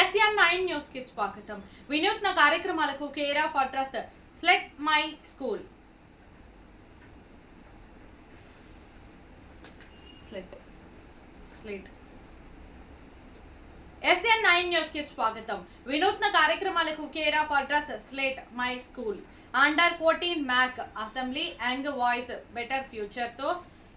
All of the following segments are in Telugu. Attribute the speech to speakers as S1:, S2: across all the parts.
S1: ఎస్ఎన్ నైన్ న్యూస్కి స్వాగతం. వినూత్న కార్యక్రమాలకు care of address select my school slate slate SN nine న్యూస్కి స్వాగతం. వినూత్న కార్యక్రమాలకు care of address slate my school under fourteen mock assembly young voice better ఫ్యూచర్తో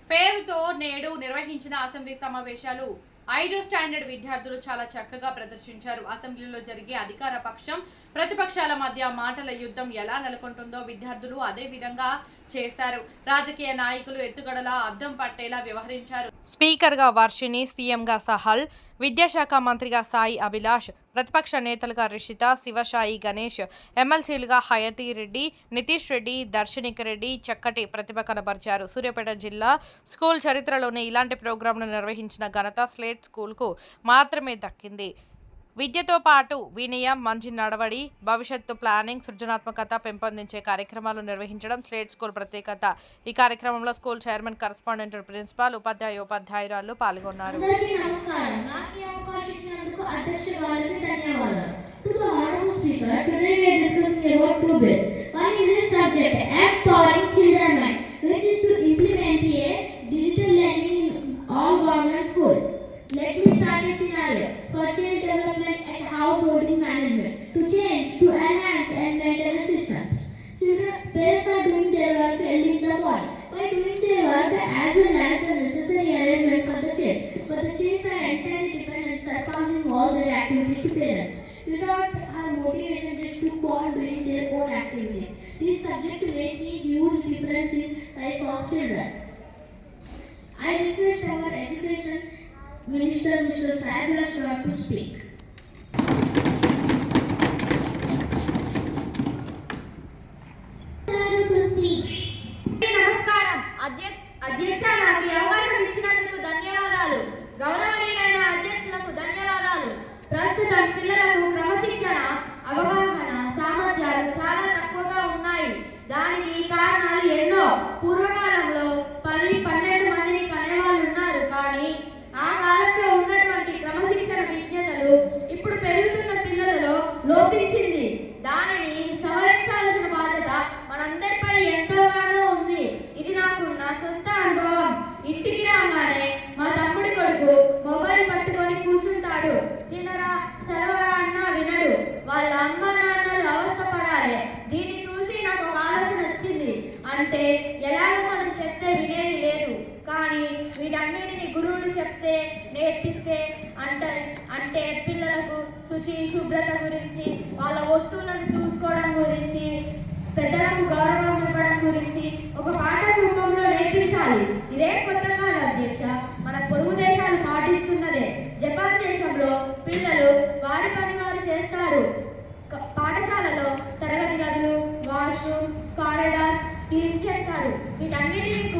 S1: పేరుతో నేడు నిర్వహించిన అసెంబ్లీ సమావేశాలు. ఐదో స్టాండర్డ్ విద్యార్థులు చాలా చక్కగా ప్రదర్శించారు. అసెంబ్లీలో జరిగే అధికార పక్షం ప్రతిపక్షాల మధ్య మాటల యుద్ధం ఎలా నెలకొంటుందో విద్యార్థులు అదే విధంగా చేశారు. రాజకీయ నాయకులు ఎత్తుగడలా అద్దం పట్టేలా వ్యవహరించారు. స్పీకర్గా వర్షిణి సీఎంగా సహల్ విద్యాశాఖ మంత్రిగా సాయి అభిలాష్ ప్రతిపక్ష నేతలుగా రిషిత శివసాయి గణేష్ ఎమ్మెల్సీలుగా హయతి రెడ్డి నితీష్ రెడ్డి దర్శనిక్ రెడ్డి చక్కటి ప్రతిభ కనబరిచారు. సూర్యాపేట జిల్లా స్కూల్ చరిత్రలోనే ఇలాంటి ప్రోగ్రాంను నిర్వహించిన ఘనత స్లేట్ స్కూల్కు మాత్రమే దక్కింది. విద్యతో పాటు వినయం మంచి నడవడి భవిష్యత్తు ప్లానింగ్ సృజనాత్మకత పెంపొందించే కార్యక్రమాలు నిర్వహించడం స్లేట్ స్కూల్ ప్రత్యేకత. ఈ కార్యక్రమంలో స్కూల్ చైర్మన్ కరస్పాండెంట్ ప్రిన్సిపాల్ ఉపాధ్యాయ ఉపాధ్యాయురాలు పాల్గొన్నారు.
S2: today we are discussing about two one is a subject empowering children mind for child development and householding management to change to enhance and maintain systems Children, parents are doing their work early in the morning. By doing their work, as well as the necessary arrangement for the chairs. But the chairs are entirely dependent, surpassing all their activities to parents. Not have motivation just to go on doing their own activities. This subject to make a huge difference in life of children. I request our education Minister Mr. Sanders, you have to speak.
S3: దీన్ని చూసి నాకు ఒక ఆలోచన వచ్చింది. అంటే ఎలాగో మనం చెప్తే వినేది లేదు. కానీ వీటన్నిటిని గురువులు చెప్తే నేర్పిస్తే అంటే అంటే పిల్లలకు శుచి శుభ్రత గురించి వాళ్ళ వస్తువులను చూసుకోవడం గురించి పెద్దలకు గౌరవం ఇవ్వడం గురించి ఒక పాఠ రూపంలో నేర్పించాలి. ఇదే కొత్త చేస్తారు వీటన్నిటిని కూడా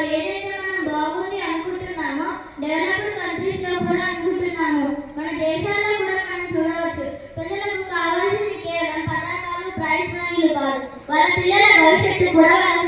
S2: ఏదైతే మనం బాగుంది అనుకుంటున్నామో డెవలప్డ్ కంట్రీస్లో కూడా అనుకుంటున్నాము. మన దేశాల్లో కూడా మనం చూడవచ్చు. ప్రజలకు కావాల్సింది కేవలం పథకాలు ప్రైజ్ మనీలు
S3: కాదు. వాళ్ళ పిల్లల భవిష్యత్తు కూడా వాళ్ళకి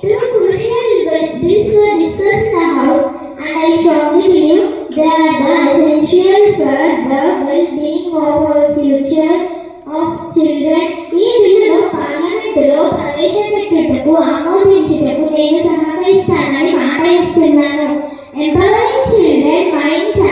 S4: two crucial bits were discussed in the house, and
S5: I strongly believe they are the essential for
S6: the well-being of our future of children. ఈ బిల్లును పార్లమెంటులో ప్రవేశపెట్టుటకు ఆమోదించుటకు నేను సహకరిస్తానని మాట ఇస్తున్నాను empowering children
S7: minds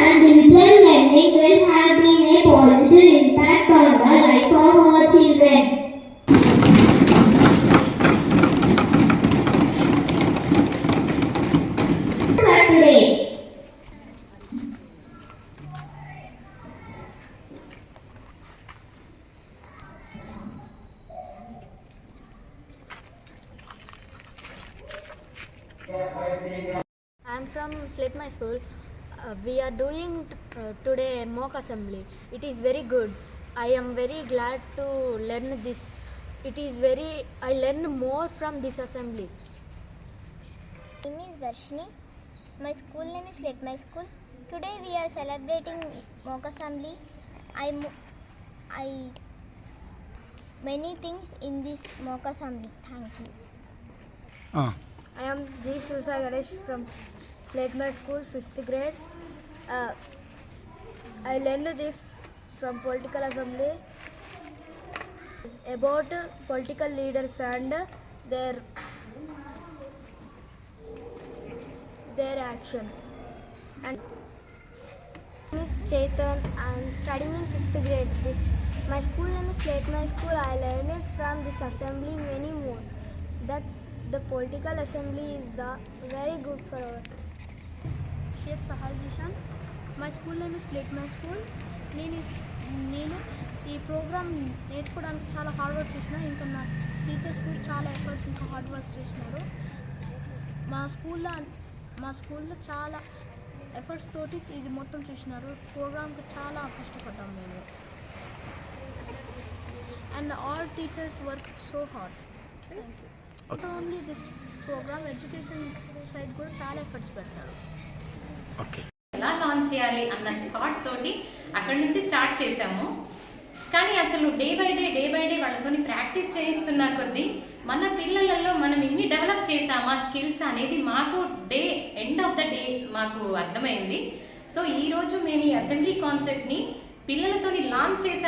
S7: am from Slate My School. Uh, we are doing uh, today mock assembly. It is very good. I am very glad to learn this. It is very. I learn more from this assembly.
S8: My name is Varshini. My school name is Let My School. Today we are celebrating mock assembly. I, mo- I many things in this mock assembly. Thank you.
S9: Ah.
S7: I am G. Shivsa Ganesh from Slate My School, 5th grade. Uh, I learned this from political assembly about political leaders and their their actions. And
S8: Miss Chetan. I am studying in fifth grade. This my school name is Let My School. I learned from this assembly many more. That the political assembly is the very good for our.
S10: Shaik Sahal Jishan my school name is slate my school నేను నేను ఈ ప్రోగ్రామ్ నేర్చుకోవడానికి చాలా హార్డ్ వర్క్ చేసిన ఇంకా నా టీచర్స్ కూడా చాలా ఎఫర్ట్స్ ఇంకా హార్డ్ వర్క్ చేసినారు. మా స్కూల్లో మా స్కూల్లో చాలా ఎఫర్ట్స్ తోటి ఇది మొత్తం చేసినారు. ప్రోగ్రామ్కి చాలా కష్టపడ్డాం మేము. And all teachers work so hard not only this program education side కూడా చాలా ఎఫర్ట్స్ పెడతారు
S9: ఓకే.
S11: ఎలా లాంచ్ చేయాలి అన్న థాట్ తోటి అక్కడి నుంచి స్టార్ట్ చేసాము కానీ అసలు day by day day by day వాళ్ళతో ప్రాక్టీస్ చేయిస్తున్న కొద్దీ మన పిల్లలలో మనం ఎన్ని డెవలప్ చేసామా స్కిల్స్ అనేది మాకు day end of the day మాకు అర్థమైంది. సో ఈ రోజు మేము ఈ అసెంబ్లీ కాన్సెప్ట్ని పిల్లలతోని లాంచ్ చేసాము